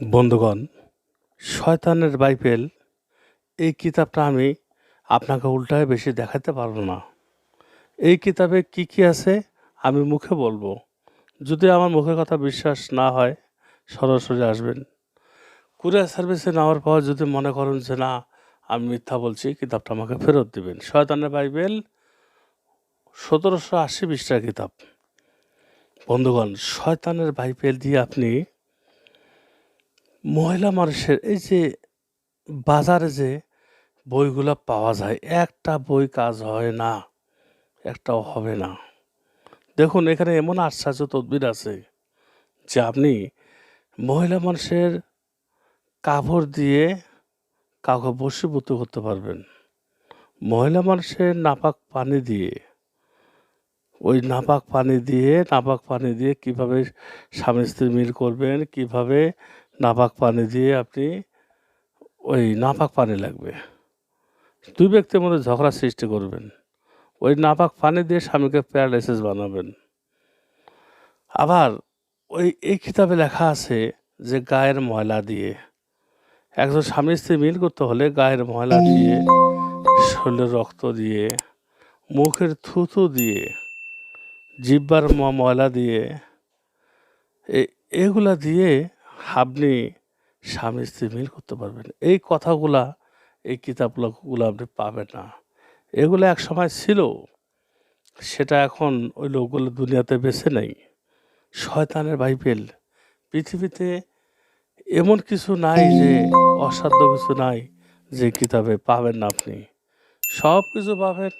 বন্ধুগণ, শয়তানের বাইবেল এই কিতাবটা আমি আপনাকে উল্টায় বেশি দেখাতে পারব না। এই কিতাবে কি কি আছে আমি মুখে বলব। যদি আমার মুখের কথা বিশ্বাস না হয়, সরাসরি আসবেন। কুরিয়ার সার্ভিসে নেওয়ার পর যদি মনে করেন যে না, আমি মিথ্যা বলছি, কিতাবটা আমাকে ফেরত দিবেন। শয়তানের বাইবেল সতেরোশো আশি পৃষ্ঠার কিতাব। বন্ধুগণ, শয়তানের বাইবেল দিয়ে আপনি মহিলা মানুষের এই যে বাজারে যে বইগুলো পাওয়া যায়, একটা বই কাজ হয় না, একটাও হবে না। দেখুন, এখানে এমন আশ্চর্য তদবির আছে যে আপনি মহিলা মানুষের কাপড় দিয়ে কাউকে বসীভূত করতে পারবেন। মহিলা মানুষের নাপাক পানি দিয়ে, ওই নাপাক পানি দিয়ে, নাপাক পানি দিয়ে কীভাবে স্বামী স্ত্রী মিল করবেন, কীভাবে নাপাক পানি দিয়ে আপনি ওই নাপাক পানি লাগবে। দুই ব্যক্তির মধ্যে ঝগড়া সৃষ্টি করবেন। ওই নাপাক পানি দিয়ে স্বামীকে প্যারালাইসিস বানাবেন। আবার ওই এই কিতাবে লেখা আছে যে গায়ের ময়লা দিয়ে। একজন স্বামী স্ত্রী মিল করতে হলে গায়ের ময়লা দিয়ে শরীরের রক্ত দিয়ে, মুখের থুতু দিয়ে, জিব্বার ময়লা দিয়ে এগুলা দিয়ে আপনি স্বামী স্ত্রী মিল করতে পারবেন। এই কথাগুলা, এই কিতাবগুলো আপনি পাবেন না। এগুলো এক সময় ছিল, সেটা এখন ওই লোকগুলো দুনিয়াতে বেছে নেই। শয়তানের বাইবেল। পৃথিবীতে এমন কিছু নাই যে, অসাধ্য কিছু নাই যে কিতাবে পাবেন না আপনি। সব কিছু পাবেন।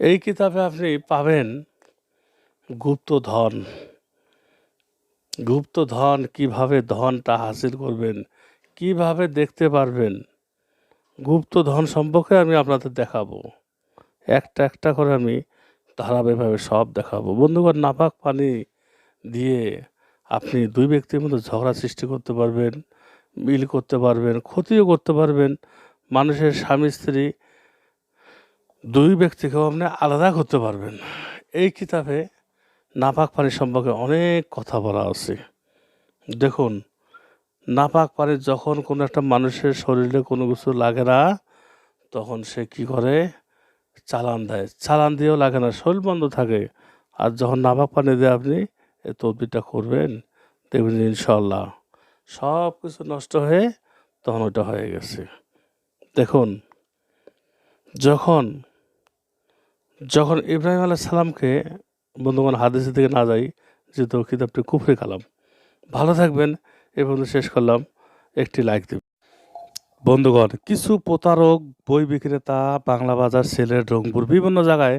এই কিতাবে আপনি পাবেন গুপ্ত ধন গুপ্ত ধন কীভাবে ধনটা হাসিল করবেন? কীভাবে দেখতে পারবেন? গুপ্ত ধন সম্পর্কে আমি আপনাদের দেখাবো। একটা একটা করে আমি ধারাবাহিকভাবে সব দেখাবো। বন্ধুগণ, নাপাক পানি দিয়ে আপনি দুই ব্যক্তির মধ্যে ঝগড়া সৃষ্টি করতে পারবেন, মিল করতে পারবেন, ক্ষতিও করতে পারবেন। মানুষের স্বামী, স্ত্রী দুই ব্যক্তিকেও আপনি আলাদা করতে পারবেন। এই কিতাবে নাপাক পানি সম্পর্কে অনেক কথা বলা আছে। দেখুন, নাপাক পানি যখন কোনো একটা মানুষের শরীরে কোনো কিছু লাগে না, তখন সে কি করে? চালান দেয়। চালান দিয়েও লাগে না, শরীর বন্ধ থাকে। আর যখন নাপাক পানি দিয়ে আপনি এই তদবিরটা করবেন, দেখবেন ইনশাল্লাহ সব কিছু নষ্ট হয়ে তখন ওটা হয়ে গেছে। দেখুন, যখন যখন ইব্রাহিম আলাহ সালামকে বন্ধুগণ হাদিসের দিকে না যাই, যেহেতু কিতাবটি কুফরি কালাম। ভালো থাকবেন, এ পর্যন্ত শেষ করলাম। একটি লাইক দেব বন্ধুগণ, কিছু প্রতারক, বই বিক্রেতা, বাংলা বাজার, সেলের রংপুর, বিভিন্ন জায়গায়